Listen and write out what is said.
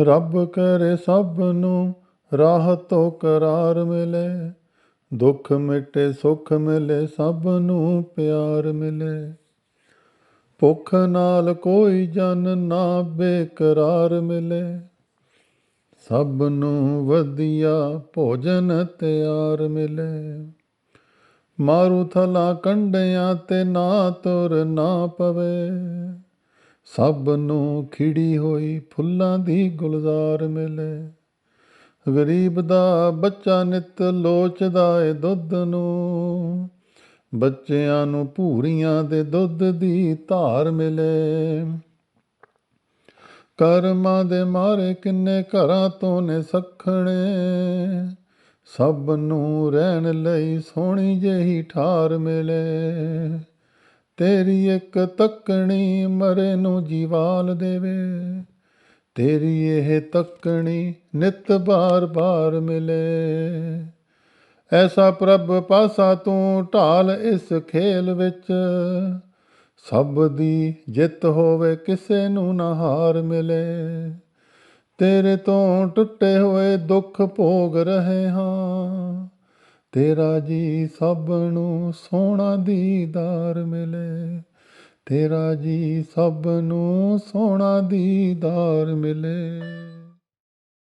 ਰੱਬ ਕਰੇ ਸਭ ਨੂੰ ਰਾਹ ਤੋਂ ਕਰਾਰ ਮਿਲੇ। ਦੁੱਖ ਮਿਟੇ, ਸੁਖ ਮਿਲੇ ਸਭ ਨੂੰ ਪਿਆਰ ਮਿਲੇ। ਭੁੱਖ ਨਾਲ ਕੋਈ ਜਨ ਨਾ ਬੇਕਰਾਰ ਮਿਲੇ। ਸਭ ਨੂੰ ਵਧੀਆ ਭੋਜਨ ਤਿਆਰ ਮਿਲੇ। ਮਾਰੂ ਥਲਾ ਕੰਡਿਆਂ ਤੇ ਨਾ ਤੁਰ ਨਾ ਪਵੇ। ਸਭ ਨੂੰ ਖਿੜੀ ਹੋਈ ਫੁੱਲਾਂ ਦੀ ਗੁਲਜ਼ਾਰ ਮਿਲੇ। ਗਰੀਬ ਦਾ ਬੱਚਾ ਨਿਤ ਲੋਚਦਾ ਏ ਦੁੱਧ ਨੂੰ। ਬੱਚਿਆਂ ਨੂੰ ਭੂਰੀਆਂ ਦੇ ਦੁੱਧ ਦੀ ਧਾਰ ਮਿਲੇ। ਕਰਮਾਂ ਦੇ ਮਾਰੇ ਕਿੰਨੇ ਘਰਾਂ ਤੋਂ ਨੇ ਸਖਣੇ। ਸਭ ਨੂੰ ਰਹਿਣ ਲਈ ਸੋਹਣੀ ਜਿਹੀ ਠਾਰ ਮਿਲੇ। ਤੇਰੀ ਇੱਕ ਤੱਕਣੀ ਮਰੇ ਨੂੰ ਜੀਵਾਲ ਦੇਵੇ। ਤੇਰੀ ਇਹ ਤੱਕਣੀ ਨਿਤ ਬਾਰ-ਬਾਰ ਮਿਲੇ। ਐਸਾ ਪ੍ਰਭ ਪਾਸਾ ਤੂੰ ਢਾਲ ਇਸ ਖੇਲ ਵਿੱਚ। ਸਭ ਦੀ ਜਿੱਤ ਹੋਵੇ ਕਿਸੇ ਨੂੰ ਨਾ ਹਾਰ ਮਿਲੇ। ਤੇਰੇ ਤੋਂ ਟੁੱਟੇ ਹੋਏ ਦੁੱਖ ਭੋਗ ਰਹੇ ਹਾਂ। ਤੇਰਾ ਜੀ ਸਭ ਨੂੰ ਸੋਹਣਾ ਦੀਦਾਰ ਮਿਲੇ। ਤੇਰਾ ਜੀ ਸਭ ਨੂੰ ਸੋਹਣਾ ਦੀਦਾਰ ਮਿਲੇ।